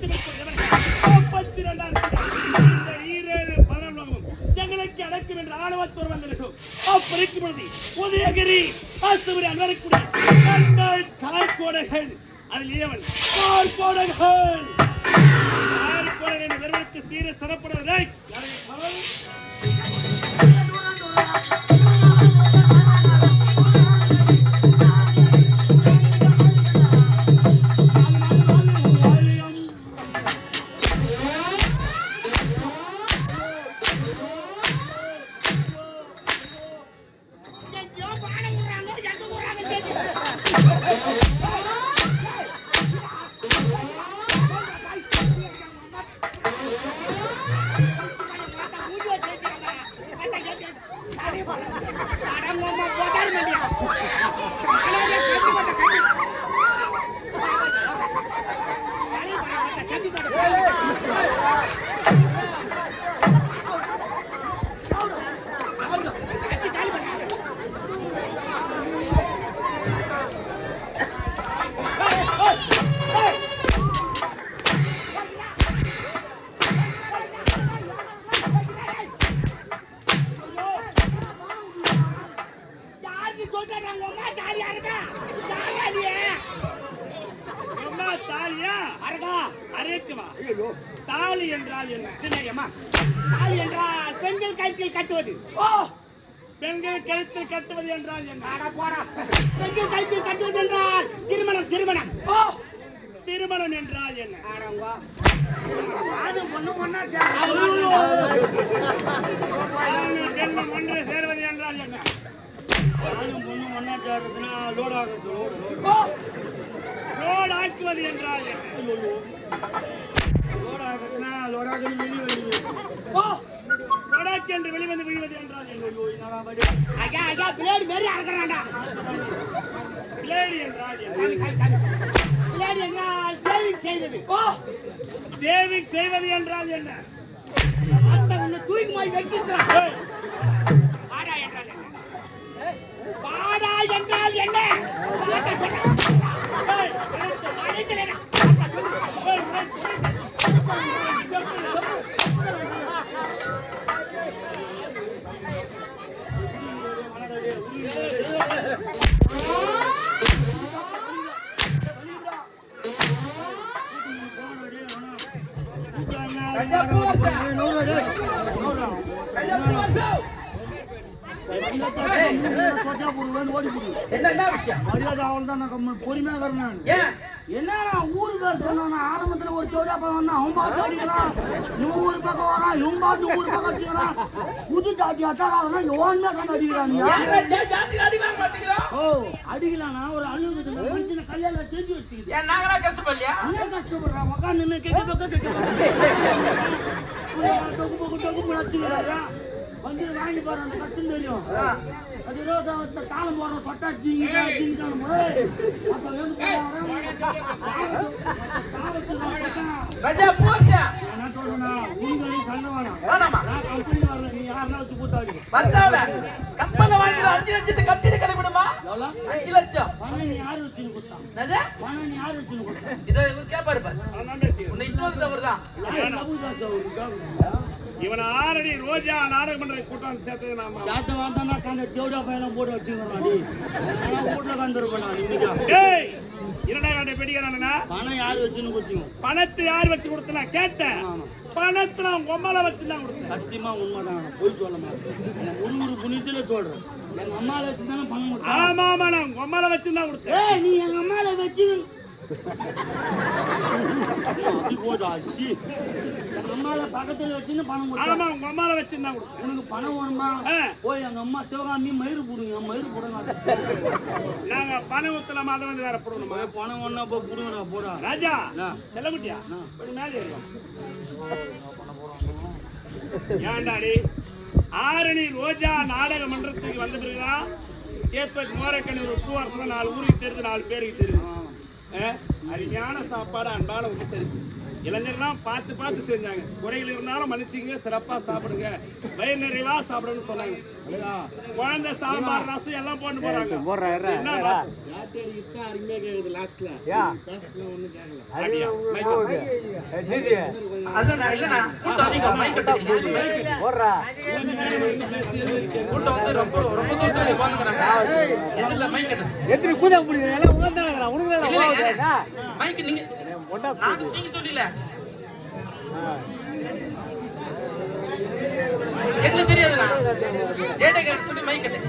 முப்பத்தி முப்பத்தி இரண்டாயிரத்தி இந்த ஈரேழு பதினொன்றும் எங்களுக்கு அடக்கும் என்ற ஆணவத்தோர் வந்திருக்கும் அப்பறிக்கும் பொழுது உதயகிரி ஆசுபரி அல்வரக்கூடிய கண்டல் கலைக்கோடைகள் அதில் இயவன் பார்க்கோடைகள் பார்க்கோடைகள் என்ற நிறுவனத்து சீர சிறப்புறதை சொல்றாங்க உங்க அம்மா தாலியா இருக்கா? தாலியா? நீ அம்மா தாலியா? அரகா. அரைக்குமா? தாலி என்றால் என்ன? தாலி என்றால் பெண்கள் கழுத்தில் கட்டுவது. ஓ! பெண்கள் கழுத்தில் கட்டுவது என்றால் என்ன? ஆடா போடா. பெண்கள் கழுத்தில் கட்டுவது என்றால் திருமணம் திருமணம். ஓ! திருமணம் என்றால் என்ன? பொண்ணும் ஒண்ணா ஆணும் லோட் ஆகுறது லோடு ஓ ரோடு ஆக்குவது என்றால் லோட் ஆகுறதுன்னா லோட் ஆகுது வெளியே வருது. ஓ ரோடாக்கு என்று வெளிவந்து விழுவது என்றால் ஐயா ஐயா பிளேடு மாரி அறக்குறான்டா. பிளேடு என்றால் பிளேடு என்றால் சேவிங் செய்வது. ஓ. சேவிங் செய்வது என்றால் என்ன? அத்தை உன்னை தூக்கி வச்சிருக்கிறான் என்றால் என்ன? பாடா என்றால் என்ன? வாடா சொல்ல ஏய், என்ன விஷயம்? மரியாதை அவள் தான் இருக்கிறேன் ஊருக்கு சொன்னா ஆரம்பத்துல ஒரு ஜோடியா வந்தான் அவன் பாட்டு அடிக்கிறான். இவன் ஊர் பக்கம் வரான் இவன் பாட்டு ஊர் பக்கம் அடிச்சுக்கிறான். புது ஜாதி அத்தாராதுன்னா எவன்மே கண்டு அடிக்கிறான் ஓ அடிக்கலாம்னா ஒரு அழுகுது மனுஷனை கல்யாணம் செஞ்சு வச்சுக்குது நாங்களா கஷ்டப்படலையா? கஷ்டப்படுறான் உட்காந்து கேட்க பக்கம் கேட்க வந்து வாங்கி பாரு அந்த கஷ்டம் தெரியும். அது ஏதோ த- தாளம் போடுற சொட்டா ஜிங்கா ஜிங்கான அப்ப போச்சா என்ன சொல்றேன்னா உங்களை சண்டை வேணாம்? வேணாமா நான் கம்பெனி வரல நீ யாருன்னா வச்சு கூத்தாடி? வந்தாவல கப்பல்ல வாங்கிற அஞ்சு லட்சத்தை கட்டிட்டு கிளம்பிடுமா? எவ்வளோ? அஞ்சு லட்சம். பணம் நீ யாரு வச்சுன்னு கொடுத்தான்? என்னது? பணம் நீ யாரு வச்சுன்னு கொடுத்தான்? இதை இவர் கேட்பாரு பாரு. அதான் பேசிக்கிறேன். உன்னை இன்னொரு தவறு தான் லவ் தான் சார் இவனை ஆறடி ரோஜா நாடகம் பண்ற கூட்டம் சேர்த்தது நாம சாத்த வாந்தானா அந்த தேவடியா பையனை போட்டு வச்சுக்கிறான் டி நான் வீட்டுல கந்துருப்பேன் நான் நிம்மதியா டேய் இரண்டா கண்ட பெடிக்கிறானா பணம் யார் வச்சுன்னு குத்தியும் பணத்தை யார் வச்சு கொடுத்தனா கேட்டேன். ஆமா. பணத்தை நான் கொம்மால வச்சு தான் கொடுத்தேன். சத்தியமா உண்மைதான். பொய் சொல்ல மாட்டேன். ஒரு ஒரு புண்ணியத்துல சொல்றேன். எங்க அம்மால வச்சு தானே பணம் ஆமா ஆமா நான் கொம்மால வச்சு தான் கொடுத்தேன். நீ எங்க அம்மால வச்சு அம்மால பக்கத்துல வச்சுன்னு பணம் ஆமா உங்க அம்மால வச்சு தான் கொடுத்தேன். உனக்கு பணம் வேணுமா. போய் எங்க அம்மா சிவகாமி மயிறு போடுங்க மயிறு போடுங்க. நாங்க பணம் ஊத்தலாமா அதை வந்து வேற போடணுமா? பணம் ஒண்ணா போய் புடுங்கடா போடா. ராஜா என்ன? கொஞ்சம் மேலே ஏன்டாடி ஆரணி ரோஜா நாடக மன்றத்துக்கு வந்த பிறகுதான் சேத்பட் மோரக்கண்ணூர் உப்பு வருஷம் நாலு ஊருக்கு தெரியுது நாலு பேருக்கு தெரியுது. ஆ, அருமையான சாப்பாடு அன்பான உபசரிப்பு. இளைஞர்லாம் பார்த்து பார்த்து செஞ்சாங்க. குறைகள் இருந்தாலும் மன்னிச்சுங்க சிறப்பா சாப்பிடுங்க. வயிறு நிறைவா சாப்பிடுன்னு சொன்னாங்க. குழந்தை சாம்பார் ரசம் எல்லாம் போட்டு போறாங்க. என்ன ரசம்? அப்படியா? மைக் வச்சு. அதான் நான் இல்லைண்ணா. கூட்டம் அதிகம். மைக் கட்டுறீங்க கூட்டம் வந்து ரொம்ப ரொம்ப தூரத்துல உட்காந்துக்கிறாங்க. இல்ல மைக் கட்டு எத்தனை கூதா முடியும் எல்லாம் உட்காந்துறாங்க உனக்கு நீங்க சொல்லல. எங்களுக்கு தெரியாதுண்ணா? ஏட்டை சொல்லி மைக் கட்டு.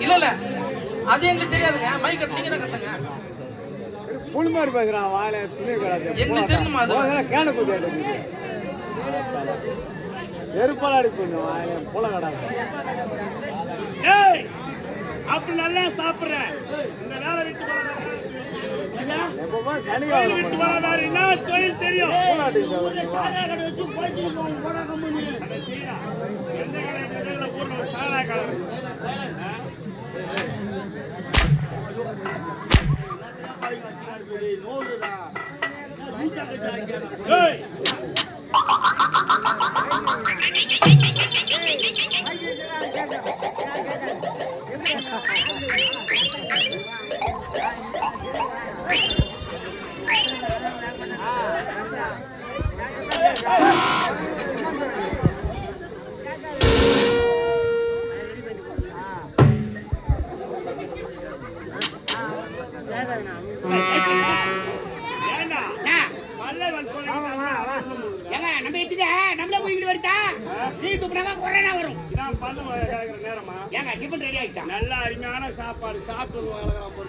இல்ல இல்ல அது எங்களுக்கு தெரியாதுங்க. மைக் கட்டு. நீங்க தான் கட்டுங்க புல் மாதிரி பேசுறான் வாயில எங்களுக்கு தெரியுமா அது? கேன கூதா எருப்பால் அடி பண்ணும் வாயில. புல ஏய் அப்படி நல்லா சாப்பிடுற இந்த வேலை விட்டு போற எப்போ தொழில் தெரியும்? நோடுடா லூசா கட்சி ஆக்கியாடா ஏங்க நம்ம வச்சுக்க நம்மளே வரும் நேரமா ஏங்க டிஃபன் ரெடி ஆயிடுச்சா நல்லா அருமையான சாப்பாடு சாப்பிட்டு வளர்க்குறான் ஒரு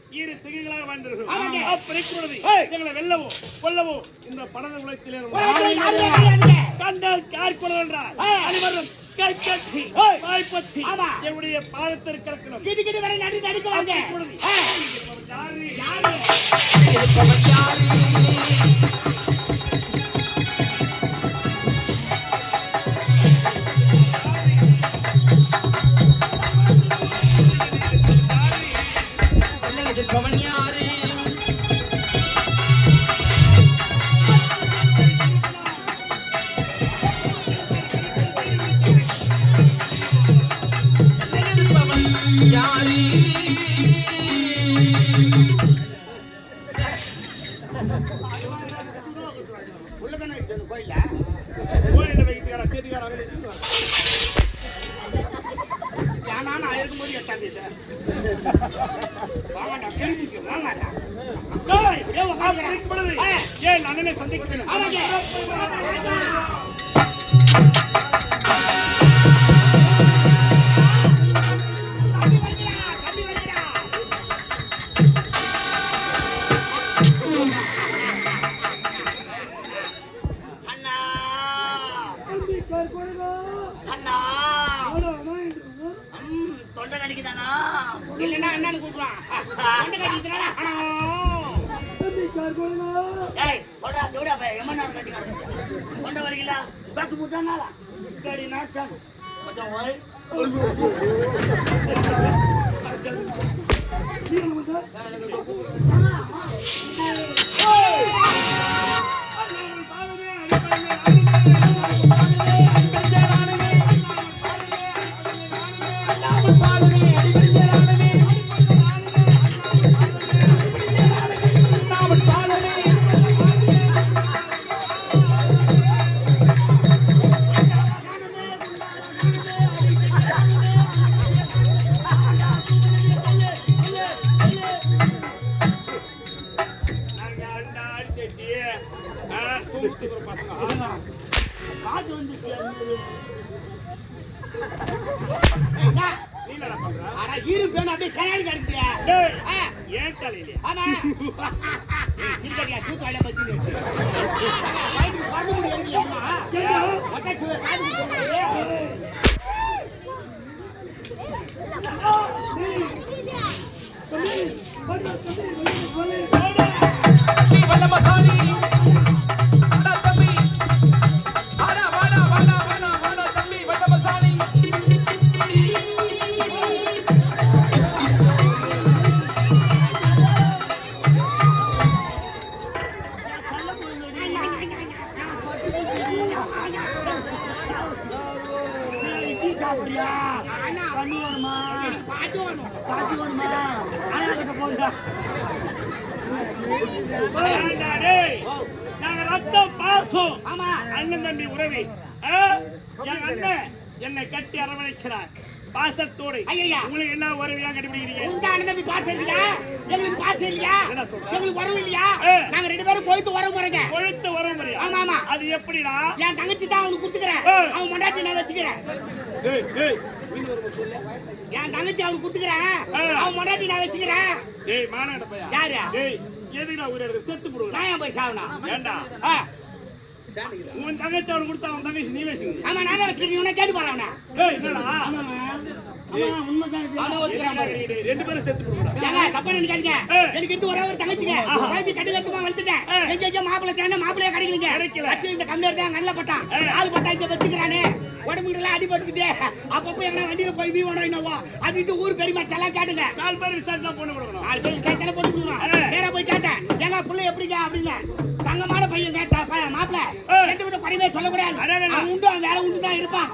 இரு சிகைகளாக வாழ்ந்திருக்கிறோம். அப்படி ஏய். எங்களை வெல்லவோ கொல்லவோ இந்த படகு உலகத்திலே. கண்டால் கொடல் என்றார். அனைவரும் கை கட்டி ஏய். வாய் பற்றி ஆமா. என்னுடைய பாதத்திற்கு கிடக்கிறோம் கிட்டு கிட்டு வரை நடி நடிக்கலாங்க. யாரு யாரு? ஏன் ஏய் சொல்றா ஜோடியா பையன் எம்மன் நேரம் கட்டிக்காத தொண்டை வலிக்கல பேச முத்தானாலா? பின்னாடி நாச்சான் மச்சான் ஓய் ஆனா ஈரு பேணும் அப்படியே சேனாலி ஆ, ஏன் தலையிலே ஆமா சிரிக்காதீங்க, சூத்து முடி எடுக்கலையா அம்மா? வல்லமசாலி தம்பி உறவி? என் அண்ணன் என்னை கட்டி அரவணைக்கிறார். பாசத்தோடு. ஐயையா. உங்களுக்கு என்ன உறவியா கண்டுபிடிக்கிறீங்க? உங்க அண்ணன் பாசம் இருக்குதா எங்களுக்கு பாசம் இல்லையா? எங்களுக்கு உறவு இல்லையா. நாங்க ரெண்டு பேரும் கொழுத்து உறவு முறைங்க. கொழுத்து உறவு முறையா? ஆமா, ஆமா. அது எப்படிடா? என் தங்கச்சி தான் அவனுக்கு கொடுத்துக்கிறேன். அவன் மண்டாட்டி நான் வச்சுக்கிறேன். என் தங்கச்சி அவனுக்கு கொடுத்துக்கிறேன். அவன் மண்டாட்டி நான் வச்சுக்கிறேன். டேய் மானட பையா? யாரு? எதுக்குடா உயிரை செத்து போடுவா நான் ஏன் போய் சாவணும்? ஏன்டா ஆ, உன் தங்கச்சி அவனுக்கு கொடுத்தா அவன் தங்கச்சி நீ வச்சுங்க ஆமா நானே வச்சுக்கிறேன் உன்னை கேட்டு போறேன் அவனை டேய் என்னடா அவனை ரெண்டு பேரும் செத்து போடுடா தப்பா நினைக்காதீங்க. எனக்கு இருந்து ஒரே ஒரு தங்கச்சிங்க. தங்கச்சி கட்டு கட்டுமா வளர்த்துட்டேன். எங்க எங்க மாப்பிள்ளை தேடினா மாப்பிள்ளையே கிடைக்கலைங்க. கிடைக்கல. இந்த நல்ல பட்டான். ஆளு பார்த்தா இங்க வச்சுக்கிறானே. உடம்புக்கு எல்லாம் அடிபட்டுக்குதே. அப்பப்போ எங்கன்னா வண்டியில போய் வீ வேணும் என்னவோ அப்படின்ட்டு ஊர் பெரியமா செல்லாம் கேட்டுங்க நாலு பேர் விசாரிச்சு தான் பொண்ணு கொடுக்கணும் நாலு பேர் விசாரித்தானே போட்டு கொடுக்கணும். ஏ. நேரா போய் எங்க புள்ள எப்படிங்க அப்படின்னு தங்கமான பையன் கேட்டா பையன் மாப்பிள்ளை. ரெண்டு வித குறைவே சொல்லக்கூடாது. அவன் உண்டு அவன் வேலை உண்டு தான் இருப்பான்.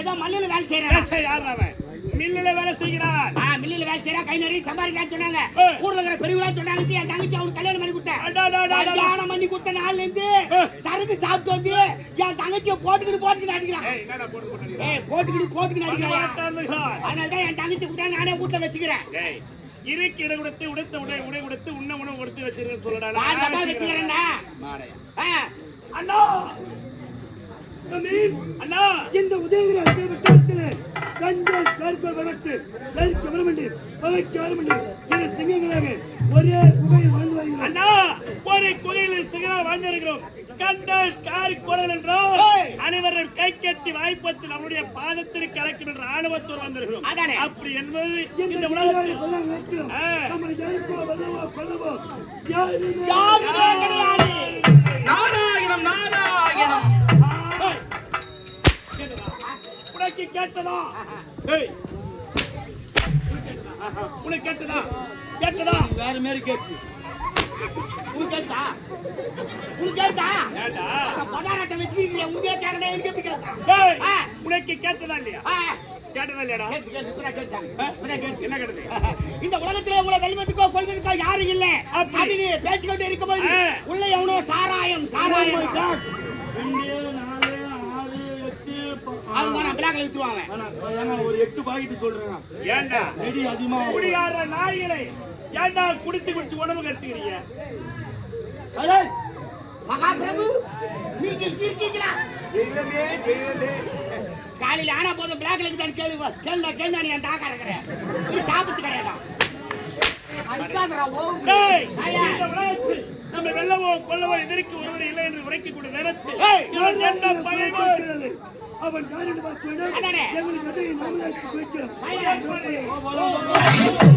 ஏதோ மல்லியில வேலை செய்யறான் மில்லுல வேலை செய்கிறான் ஆ, மில்லுல வேலை செய்யறா, கை நிறைய சம்பாதிக்கிறான்னு சொன்னாங்க. ஊர்ல இருக்கிற பெரியவங்களா சொன்னாங்க, என் தங்கச்சி அவனுக்கு கல்யாணம் பண்ணி கொடுத்தேன். கல்யாணம் பண்ணி கொடுத்த நாள்ல இருந்து. சரக்கு சாப்பிட்டு வந்து என் தங்கச்சியை போட்டுக்கிட்டு போட்டுக்கிட்டு அடிக்கிறான். ஏய் போட்டுக்கிட்டு போட்டுக்கிட்டு அடிக்கிறான். அடிக்கிறான் அதனாலதான் என் தங்கச்சி கூப்பிட்டா நானே வீட்டுல வச்சுக்கிறேன். இருக்கு இடம் கொடுத்து உடுத்த உடை உடை கொடுத்து உண்ண உணவு கொடுத்து வச்சிருக்கேன்னு சொல்லடா. அண்ணா! அண்ணா! இந்த உதயகிரி அரசியல் வட்டாரத்திலே கண்டன் கருப்ப வரட்டு லலிக்க வரமண்டி பகைக்க வரமண்டி என சிங்கங்களாக ஒரே குகையில் வாழ்ந்து வருகிறார். அண்ணா! கோரை குகையில் சிகரா வாழ்ந்திருக்கிறோம் கண்டல் காரி குரல் என்றோம் ஏய். அனைவரும் கை கட்டி வாய்ப்பத்து நம்முடைய பாதத்திற்கு கலக்கும் என்ற ஆணவத்தோடு வந்திருக்கிறோம். அப்படி என்பது இந்த. நாராயணம் நாராயணம்? உனக்கு கேட்டதா. உனக்கு கேட்டதா கேட்டதா வேற மாரி கேட்டு உனக்கு கேட்டுதா? உனக்கு கேட்டுதா? ஏண்டா? அந்த பதாரத்தை வச்சுக்கிறீங்க, உனக்கே கேட்கணும், எனக்கு எப்படி. உனக்கு கேட்டதா இல்லையா? ஆ, கேட்டதா இல்லையாடா? கேட்டு, கேட்டு, கேட்டு. என்ன கேட்டது? இந்த உலகத்திலே உங்களை வெல்வதற்கோ கொள்வதற்கோ யாரும் இல்ல. அப்படி. அப்படின்னு பேசிக்கிட்டு இருக்கும்போது. உள்ள எவனோ சாராயம் சாராயம். ரெண்டு நாலு ஆறு எட்டு. அவங்க நான் பிளாக்ல வித்துவாங்க ஒரு எட்டு பாக்கெட் சொல்றேங்க ஏண்டா? ரெடி அதிகமா குடியார நாய்களை. ஏண்டா குடிச்சு குடிச்சு உடம்பு கட்டுக்கிறீங்க ஏய், மகாபிரபு நீங்க இருக்கீங்களா? தெய்வமே தெய்வமே. காலையில ஆனா போதும் பிளாக்ல இருக்குதான்னு கேளு கேளுடா கேளுடா நீ என் தாக்கா இருக்கிற. இது சாப்பிட்டு உலகத்தில் நம்ம வெல்லவோ கொல்லவோ எதிர்க்கு ஒருவர் இல்லை என்று உரைக்கக்கூடிய நேரத்தில் ஏய், இவன் என்ன பகைவர் பார்க்கிறது. அவன் அதானே. எங்களுக்கு எதிரே வைக்கிறோம் போலாம்.